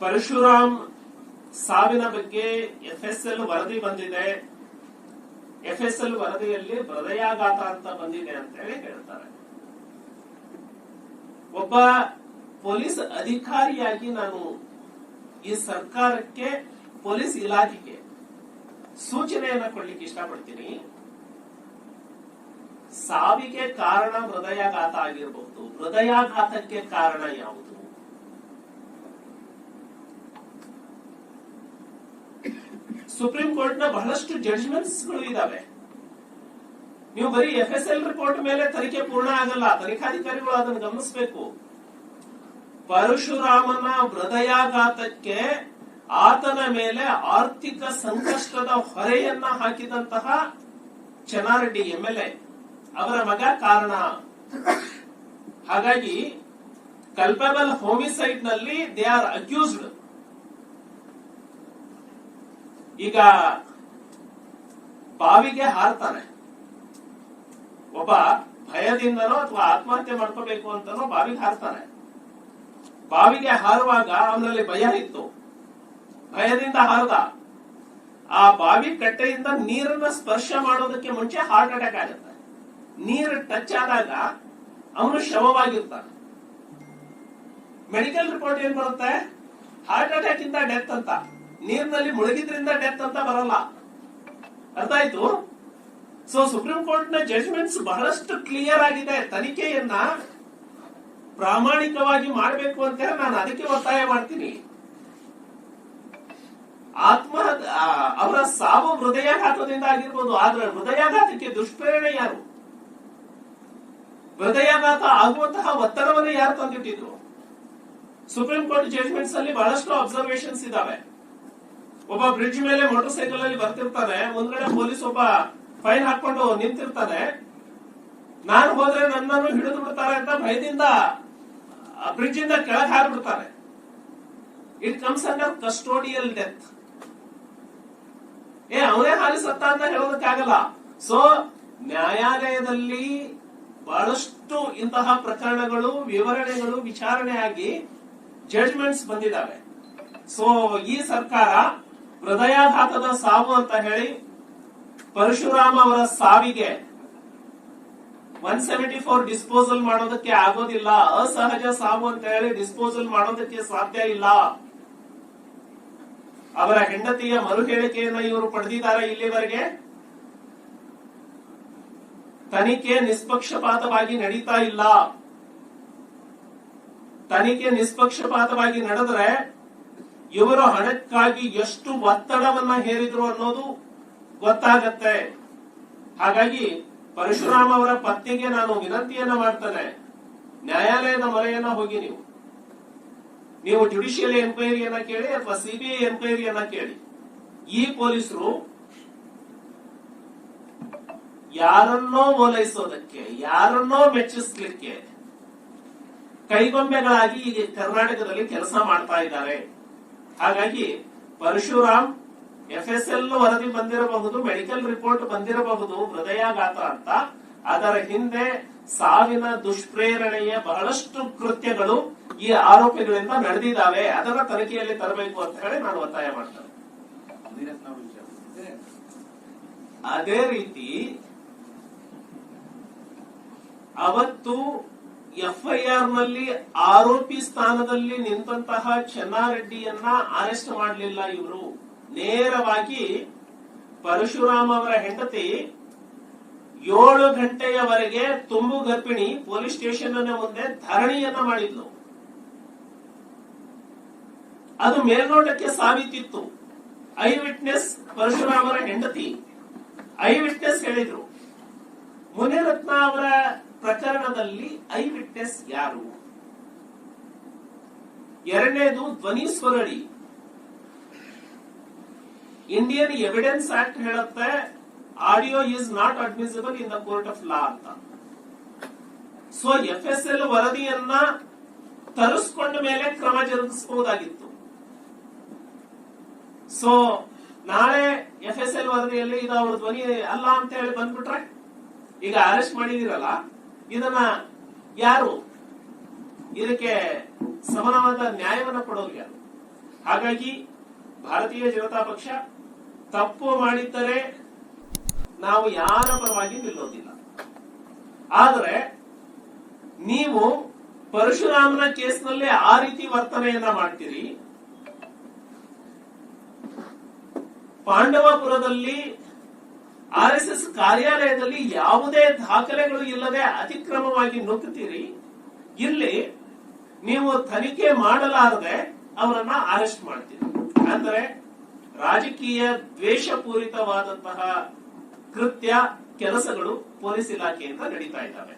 ಪರಶುರಾಮ್ ಸಾವಿನ ಬಗ್ಗೆ F S L ವರದಿ ಬಂದಿದೆ. ಎಫ್ ಎಸ್ ಎಲ್ ವರದಿಯಲ್ಲಿ ಹೃದಯಾಘಾತ ಅಂತ ಬಂದಿದೆ ಅಂತ ಹೇಳಿ ಹೇಳ್ತಾರೆ. ಒಬ್ಬ ಪೊಲೀಸ್ ಅಧಿಕಾರಿಯಾಗಿ ನಾನು ಈ ಸರ್ಕಾರಕ್ಕೆ, ಪೊಲೀಸ್ ಇಲಾಖೆಗೆ ಸೂಚನೆಯನ್ನ ಕೊಡ್ಲಿಕ್ಕೆ ಇಷ್ಟಪಡ್ತೀನಿ. ಸಾವಿಗೆ ಕಾರಣ ಹೃದಯಾಘಾತ ಆಗಿರಬಹುದು ಹೃದಯಾಘಾತಕ್ಕೆ ಕಾರಣ ಯಾವುದು? ಸುಪ್ರೀಂ ಕೋರ್ಟ್ನ ಬಹಳಷ್ಟು ಜಡ್ಜ್ಮೆಂಟ್ಸ್ಗಳು ಇದಾವೆ. ನೀವು ಬರೀ ಎಫ್ ಎಸ್ ಎಲ್ ರಿಪೋರ್ಟ್ ಮೇಲೆ ತನಿಖೆ ಪೂರ್ಣ ಆಗಲ್ಲ, ತನಿಖಾಧಿಕಾರಿಗಳು ಅದನ್ನು ಗಮನಿಸಬೇಕು. ಪರಶುರಾಮನ ಹೃದಯಾಘಾತಕ್ಕೆ ಆತನ ಮೇಲೆ ಆರ್ಥಿಕ ಸಂಕಷ್ಟದ ಹೊರೆಯನ್ನ ಹಾಕಿದಂತಹ ಚೆನ್ನಾರೆಡ್ಡಿ ಎಂ ಎಲ್ ಎ, ಅವರ ಮಗ ಕಾರಣ. ಹಾಗಾಗಿ ಕಲ್ಪಬಲ್ ಹೋಮಿಸೈಡ್ನಲ್ಲಿ ದೇ ಆರ್ ಅಕ್ಯೂಸ್ಡ್ ಈಗ ಬಾವಿಗೆ ಹಾರ್ತಾನೆ. ಒಬ್ಬ ಭಯದಿಂದನೋ ಅಥವಾ ಆತ್ಮಹತ್ಯೆ ಮಾಡ್ಕೋಬೇಕು ಅಂತನೋ ಬಾವಿಗೆ ಹಾರ್ತಾನೆ. ಬಾವಿಗೆ ಹಾರುವಾಗ ಅವನಲ್ಲಿ ಭಯ ಇತ್ತು. ಭಯದಿಂದ ಹಾರದ. ಆ ಬಾವಿ ಕಟ್ಟೆಯಿಂದ ನೀರನ್ನ ಸ್ಪರ್ಶ ಮಾಡೋದಕ್ಕೆ ಮುಂಚೆ ಹಾರ್ಟ್ ಅಟ್ಯಾಕ್ ಆಗುತ್ತೆ. ನೀರು ಟಚ್ ಆದಾಗ ಅವನು ಶವವಾಗಿರ್ತಾನೆ. ಮೆಡಿಕಲ್ ರಿಪೋರ್ಟ್ ಏನ್ ಬರುತ್ತೆ? ಹಾರ್ಟ್ ಅಟ್ಯಾಕ್ ಇಂದ ಡೆತ್ ಅಂತ. ನೀರಿನಲ್ಲಿ ಮುಳುಗಿದ್ರಿಂದ ಡೆತ್ ಅಂತ ಬರಲ್ಲ. ಅರ್ಥ ಆಯ್ತು? ಸೊ ಸುಪ್ರೀಂ ಕೋರ್ಟ್ನ ಜಡ್ಜ್ಮೆಂಟ್ಸ್ ಬಹಳಷ್ಟು ಕ್ಲಿಯರ್ ಆಗಿದೆ. ತನಿಖೆಯನ್ನ ಪ್ರಾಮಾಣಿಕವಾಗಿ ಮಾಡಬೇಕು ಅಂತ ನಾನು ಅದಕ್ಕೆ ಒತ್ತಾಯ ಮಾಡ್ತೀನಿ. ಆತ್ಮ ಅವರ ಸಾವು ಹೃದಯಾಘಾತದಿಂದ ಆಗಿರ್ಬೋದು, ಆದ್ರೆ ಹೃದಯಾಘಾತಕ್ಕೆ ದುಷ್ಪ್ರೇರಣೆ ಯಾರು? ಹೃದಯಾಘಾತ ಆಗುವಂತಹ ಒತ್ತಡವನ್ನು ಯಾರು ತಂದಿಟ್ಟಿದ್ರು? ಸುಪ್ರೀಂ ಕೋರ್ಟ್ ಜಡ್ಜ್ಮೆಂಟ್ಸ್ ಅಲ್ಲಿ ಬಹಳಷ್ಟು ಅಬ್ಸರ್ವೇಷನ್ಸ್ ಇದಾವೆ. ಒಬ್ಬ ಬ್ರಿಡ್ಜ್ ಮೇಲೆ ಮೋಟರ್ ಸೈಕಲ್ ಅಲ್ಲಿ ಬರ್ತಿರ್ತಾನೆ ಮುಂದ್ಗಡೆ ಪೊಲೀಸ್ ಒಬ್ಬ ಫೈನ್ ಹಾಕೊಂಡು ನಿಂತಿರ್ತಾನೆ. ನಾನು ಹೋದ್ರೆ ನನ್ನನ್ನು ಹಿಡಿದು ಬಿಡ್ತಾರೆ ಅಂತ ಭಯದಿಂದ ಬ್ರಿಡ್ಜ್ ಇಂದ ಕೆಳಗೆ ಹಾರಿಬಿಡ್ತಾರೆ it comes under custodial death ಏ, ಅವನೇ ಹಾಲಿ ಸತ್ತ ಅಂತ ಹೇಳೋದಕ್ಕಾಗಲ್ಲ ಸೊ ನ್ಯಾಯಾಲಯದಲ್ಲಿ ಬಹಳಷ್ಟು ಇಂತಹ ಪ್ರಕರಣಗಳು, ವಿವರಣೆಗಳು ವಿಚಾರಣೆ ಆಗಿ ಜಡ್ಜ್ಮೆಂಟ್ಸ್ ಬಂದಿದ್ದಾವೆ. ಸೊ ಈ ಸರ್ಕಾರ ಹೃದಯಾಘಾತದ ಸಾವು ಅಂತ ಹೇಳಿ ಪರಶುರಾಮ ಅವರ ಸಾವಿಗೆ ಒನ್ ಸೆವೆಂಟಿ ಫೋರ್ ಡಿಸ್ಪೋಸಲ್ ಮಾಡೋದಕ್ಕೆ ಆಗೋದಿಲ್ಲ. ಅಸಹಜ ಸಾವು ಅಂತ ಹೇಳಿ ಡಿಸ್ಪೋಸಲ್ ಮಾಡೋದಕ್ಕೆ ಸಾಧ್ಯ ಇಲ್ಲ. ಅವರ ಹೆಂಡತಿಯ ಮರು ಹೇಳಿಕೆಯನ್ನ ಇವರು ಪಡೆದಿದ್ದಾರೆ ಇಲ್ಲಿವರೆಗೆ. ತನಿಖೆ ನಿಷ್ಪಕ್ಷಪಾತವಾಗಿ ನಡೀತಾ ಇಲ್ಲ. ತನಿಖೆ ನಿಷ್ಪಕ್ಷಪಾತವಾಗಿ ನಡೆದ್ರೆ ಇವರು ಹಣಕ್ಕಾಗಿ ಎಷ್ಟು ಒತ್ತಡವನ್ನ ಹೇರಿದ್ರು ಅನ್ನೋದು ಗೊತ್ತಾಗತ್ತೆ. ಹಾಗಾಗಿ ಪರಶುರಾಮ್ ಅವರ ಪತ್ನಿಗೆ ನಾನು ವಿನಂತಿಯನ್ನ ಮಾಡ್ತೇನೆ. ನ್ಯಾಯಾಲಯದ ಮೊರೆಯನ್ನ ಹೋಗಿ ನೀವು. ನೀವು ಜುಡಿಷಿಯಲ್ ಎನ್ಕ್ವೈರಿಯನ್ನ ಕೇಳಿ ಅಥವಾ ಸಿಬಿಐ ಎನ್ಕ್ವೈರಿಯನ್ನ ಕೇಳಿ. ಈ ಪೊಲೀಸರು ಯಾರನ್ನೋ ಓಲೈಸೋದಕ್ಕೆ, ಯಾರನ್ನೋ ಮೆಚ್ಚಿಸ್ಲಿಕ್ಕೆ ಕೈಗೊಂಬೆಗಳಾಗಿ ಈಗ ಕರ್ನಾಟಕದಲ್ಲಿ ಕೆಲಸ ಮಾಡ್ತಾ ಇದ್ದಾರೆ. ಹಾಗಾಗಿ ಪರಶುರಾಮ್ ಎಫ್ ಎಸ್ ಎಲ್ ವರದಿ ಬಂದಿರಬಹುದು ಮೆಡಿಕಲ್ ರಿಪೋರ್ಟ್ ಬಂದಿರಬಹುದು, ಹೃದಯಾಘಾತ ಅಂತ. ಅದರ ಹಿಂದೆ ಸಾವಿನ ದುಷ್ಪ್ರೇರಣೆಯ ಬಹಳಷ್ಟು ಕೃತ್ಯಗಳು ಈ ಆರೋಪಿಗಳಿಂದ ನಡೆದಿದ್ದಾವೆ. ಅದರ ತನಿಖೆಯಲ್ಲಿ ತರಬೇಕು ಅಂತ ಹೇಳಿ ನಾನು ಒತ್ತಾಯ ಮಾಡ್ತೇನೆ. ಅದೇ ರೀತಿ ಅವತ್ತು ಎಫ್ಐಆರ್ನಲ್ಲಿ ಆರೋಪಿ ಸ್ಥಾನದಲ್ಲಿ ನಿಂತಹ ಚೆನ್ನಾರೆಡ್ಡಿಯನ್ನ ಅರೆಸ್ಟ್ ಮಾಡಲಿಲ್ಲ ಇವರು. ನೇರವಾಗಿ ಪರಶುರಾಮ್ ಅವರ ಹೆಂಡತಿ ಏಳು ಗಂಟೆಯವರೆಗೆ ತುಂಬು ಗರ್ಭಿಣಿ ಪೊಲೀಸ್ ಸ್ಟೇಷನ್ ಮುಂದೆ ಧರಣಿಯನ್ನ ಮಾಡಿದ್ಲು. ಅದು ಮೇಲ್ನೋಟಕ್ಕೆ ಸಾಬೀತಿತ್ತು. ಐ ವಿಟ್ನೆಸ್ ಪರಶುರಾಮರ ಹೆಂಡತಿ. ಐ ವಿಟ್ನೆಸ್ ಹೇಳಿದ್ರು. ಮುನಿರತ್ನ ಅವರ ಪ್ರಕರಣದಲ್ಲಿ ಐ ವಿಟ್ನೆಸ್ ಯಾರು? ಎರಡನೇದು ಧ್ವನಿ ಸ್ವರಳಿ ಇಂಡಿಯನ್ ಎವಿಡೆನ್ಸ್ ಆಕ್ಟ್ ಹೇಳುತ್ತೆ, audio is not admissible in the court of law ಅಂತ. ಸೊ ಎಫ್ ಎಸ್ ಎಲ್ ವರದಿಯನ್ನ ತರಿಸ್ಕೊಂಡ ಮೇಲೆ ಕ್ರಮ ಜರುಗಿಸಬಹುದಾಗಿತ್ತು. ಸೊ, ನಾಳೆ ಎಫ್ ಎಸ್ ಎಲ್ ವರದಿಯಲ್ಲಿ ಇದು ಅವ್ರ ಧ್ವನಿ ಅಲ್ಲ ಅಂತ ಹೇಳಿ ಬಂದ್ಬಿಟ್ರೆ, ಈಗ ಅರೆಸ್ಟ್ ಮಾಡಿದಿರಲ್ಲ ಇದನ್ನ ಯಾರು? ಇದಕ್ಕೆ ಸಮಾನವಾದ ನ್ಯಾಯವನ್ನ ಕೊಡೋರು ಯಾರು? ಹಾಗಾಗಿ ಭಾರತೀಯ ಜನತಾ ಪಕ್ಷ ತಪ್ಪು ಮಾಡಿದ್ದರೆ ನಾವು ಯಾರ ಪರವಾಗಿ ನಿಲ್ಲೋದಿಲ್ಲ. ಆದರೆ ನೀವು ಪರಶುರಾಮನ ಕೇಸ್ನಲ್ಲಿ ಆ ರೀತಿ ವರ್ತನೆಯನ್ನ ಮಾಡ್ತೀರಿ. ಪಾಂಡವಪುರದಲ್ಲಿ ಆರ್ ಎಸ್ ಎಸ್ ಕಾರ್ಯಾಲಯದಲ್ಲಿ ಯಾವುದೇ ದಾಖಲೆಗಳು ಇಲ್ಲದೆ ಅತಿಕ್ರಮವಾಗಿ ನುಗ್ಗುತ್ತೀರಿ? ಇಲ್ಲಿ ನೀವು ತನಿಖೆ ಮಾಡಲಾರದೆ ಅವರನ್ನ ಅರೆಸ್ಟ್ ಮಾಡ್ತೀರಿ. ಅಂದರೆ ರಾಜಕೀಯ ದ್ವೇಷಪೂರಿತವಾದಂತಹ ಕೃತ್ಯ ಕೆಲಸಗಳು ಪೊಲೀಸ್ ಇಲಾಖೆಯಿಂದ ನಡೀತಾ ಇದ್ದಾವೆ.